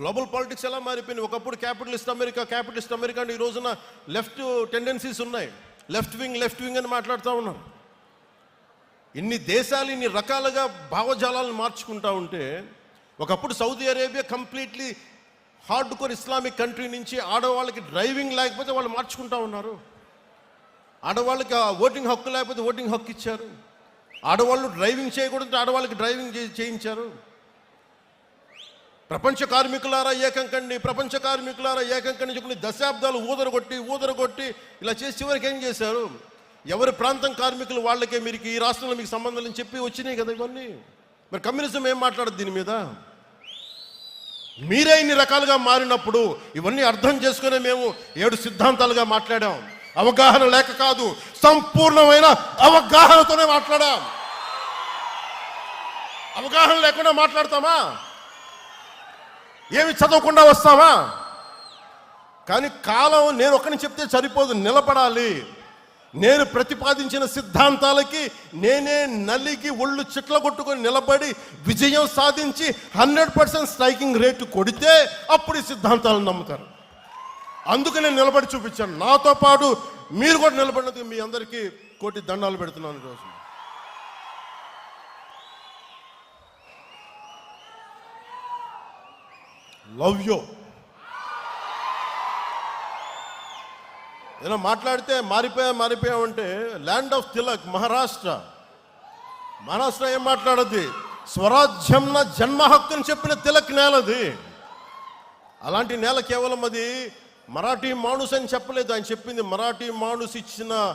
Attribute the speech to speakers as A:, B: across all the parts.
A: Global politics ఎలా మారిపోయింది? ఒకప్పుడు క్యాపిటలిస్ట్ అమెరికా క్యాపిటలిస్ట్ అమెరికా అంటే ఈ రోజున లెఫ్ట్ టెండెన్సీస్ ఉన్నాయి. లెఫ్ట్ వింగ్ లెఫ్ట్ వింగ్ అని మాట్లాడుతూ ఉన్నారు ఇన్ని దేశాలు ఇన్ని రకాలుగా భావజాలాలను మార్చుకుంటా ఉంటే ఒకప్పుడు Saudi Arabia completely hard core Islamic country నుంచి ఆడవాళ్ళకి డ్రైవింగ్ లేకపోతే వాళ్ళు మార్చుకుంటా ఉన్నారు. ఆడవాళ్ళకి ఆ ఓటింగ్ హక్కు లేకపోతే ఓటింగ్ హక్కు ఇచ్చారు. ఆడవాళ్ళు డ్రైవింగ్ చేయకూడదు ఆడవాళ్ళకి డ్రైవింగ్ చే- చేయించారు. ప్రపంచ కార్మికులారా ఏకం కండి ప్రపంచ కార్మికులారా ఏకం కండి ఊదర దశాబ్దాలు ఊదరగొట్టి ఊదరగొట్టి ఇలా చేసి చివరికి ఏం చేశారు? ఎవరి ప్రాంతం కార్మికులు వాళ్ళకే మీరు ఈ రాష్ట్రంలో మీకు సంబంధం అని చెప్పి వచ్చినాయి కదా ఇవన్నీ. మరి కమ్యూనిజం ఏం మాట్లాడదు దీని మీద? మీరే ఇన్ని రకాలుగా మారినప్పుడు ఇవన్నీ అర్థం చేసుకునే మేము ఏడు సిద్ధాంతాలుగా మాట్లాడాం. అవగాహన లేక కాదు సంపూర్ణమైన అవగాహనతోనే మాట్లాడాం. అవగాహన లేకుండా మాట్లాడతామా? ఏమి చదవకుండా వస్తావా? కానీ కాలం నేను ఒక్కని చెప్తే సరిపోదు నిలబడాలి. నేను ప్రతిపాదించిన సిద్ధాంతాలకి నేనే నలిగి ఒళ్ళు చిట్ల కొట్టుకొని నిలబడి విజయం సాధించి హండ్రెడ్ పర్సెంట్ స్ట్రైకింగ్ రేటు కొడితే అప్పుడు ఈ సిద్ధాంతాలను నమ్ముతారు. అందుకు నేను నిలబడి చూపించాను. నాతో పాటు మీరు కూడా నిలబడినందుకు మీ అందరికీ కోటి దండాలు పెడుతున్నాను ఈరోజు లవ్ యూ. ఏదో మాట్లాడితే మారిపోయా మారిపోయామంటే ల్యాండ్ ఆఫ్ తిలక్ మహారాష్ట్ర. మహారాష్ట్ర ఏం మాట్లాడద్ది? స్వరాజ్యం నా జన్మ హక్కుని చెప్పిన తిలక్ నేలది. అలాంటి నేల కేవలం అది మరాఠీ మానుస్ అని చెప్పలేదు. ఆయన చెప్పింది మరాఠీ మానుస్ ఇచ్చిన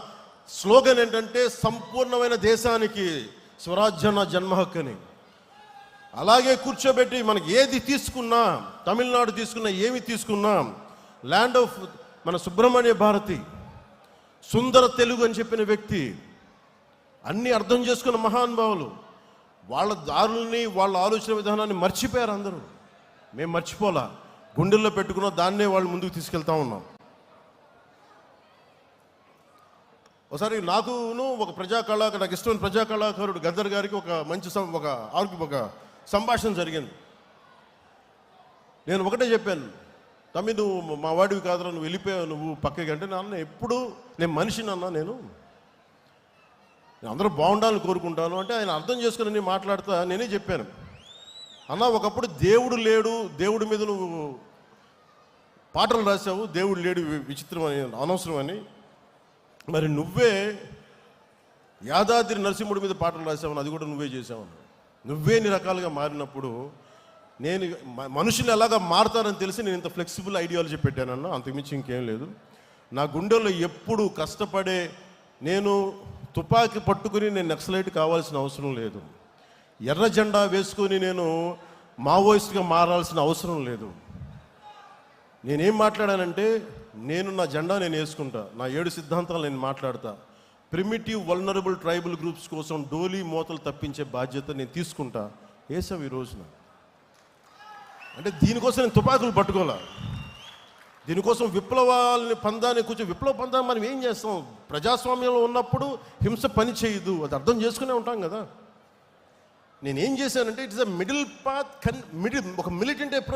A: స్లోగన్ ఏంటంటే సంపూర్ణమైన దేశానికి స్వరాజ్యం నా జన్మ హక్కు అని అలాగే కూర్చోబెట్టి మనకి ఏది తీసుకున్నా తమిళనాడు తీసుకున్నా ఏమి తీసుకున్నా ల్యాండ్ ఆఫ్ మన సుబ్రహ్మణ్య భారతి సుందర తెలుగు అని చెప్పిన వ్యక్తి అన్నీ అర్థం చేసుకున్న మహానుభావులు వాళ్ళ దారుల్ని వాళ్ళ ఆలోచన విధానాన్ని మర్చిపోయారు అందరూ. మేము మర్చిపోలా. గుండెల్లో పెట్టుకున్న దాన్నే వాళ్ళు ముందుకు తీసుకెళ్తా ఉన్నాం. ఒకసారి నాకును ఒక ప్రజా కళాకారు నాకు ఇష్టమైన ప్రజా కళాకారుడు గద్దర్ గారికి ఒక మంచి సం- ఒక ఆర్గ్యూ ఒక సంభాషణ జరిగింది. నేను ఒకటే చెప్పాను తమ్మి నువ్వు మా వాడివి కాదురా నువ్వు వెళ్ళిపోయావు నువ్వు పక్కకి అంటే నాన్న ఎప్పుడు నేను మనిషిని అన్నా నేను నేను అందరూ బాగుండాలని కోరుకుంటాను అంటే ఆయన అర్థం చేసుకుని నేను మాట్లాడుతా నేనే చెప్పాను. అన్న ఒకప్పుడు దేవుడు లేడు దేవుడి మీద నువ్వు పాటలు రాసావు దేవుడు లేడు విచిత్రం అని అనవసరం అని మరి నువ్వే యాదాద్రి నరసింహుడి మీద పాటలు రాసావు అది కూడా నువ్వే చేసావు నువ్వేన్ని నువ్వే రకాలుగా మారినప్పుడు నేను మనుషులు ఎలాగా మారుతారని తెలిసి నేను ఇంత ఫ్లెక్సిబుల్ ఐడియాలజీ పెట్టానన్నా అంతకుమించి ఇంకేం లేదు. నా గుండెల్లో ఎప్పుడు కష్టపడే నేను తుపాకీ పట్టుకుని నేను నక్సలైట్ కావాల్సిన అవసరం లేదు. ఎర్ర జెండా వేసుకొని నేను మావోయిస్ట్గా మారాల్సిన అవసరం లేదు. నేనేం మాట్లాడానంటే నేను నా జెండా నేను వేసుకుంటా నా ఏడు సిద్ధాంతాలు నేను మాట్లాడతా. ప్రిమిటివ్ వల్నరబుల్ ట్రైబల్ గ్రూప్స్ కోసం డోలీ మూతలు తప్పించే బాధ్యత నేను తీసుకుంటా. వేసావు ఈ రోజున. అంటే దీనికోసం నేను తుపాకులు పట్టుకోలే దీనికోసం విప్లవాలని పందాన్ని కూర్చొని విప్లవ పందాన్ని మనం ఏం చేస్తాం? ప్రజాస్వామ్యంలో ఉన్నప్పుడు హింస పని చేయదు. అది అర్థం చేసుకునే ఉంటాం కదా. నేనేం చేశానంటే ఇట్స్ అ మిడిల్ పాత్ కన్ మిడిల్ ఒక మిలిటెంట్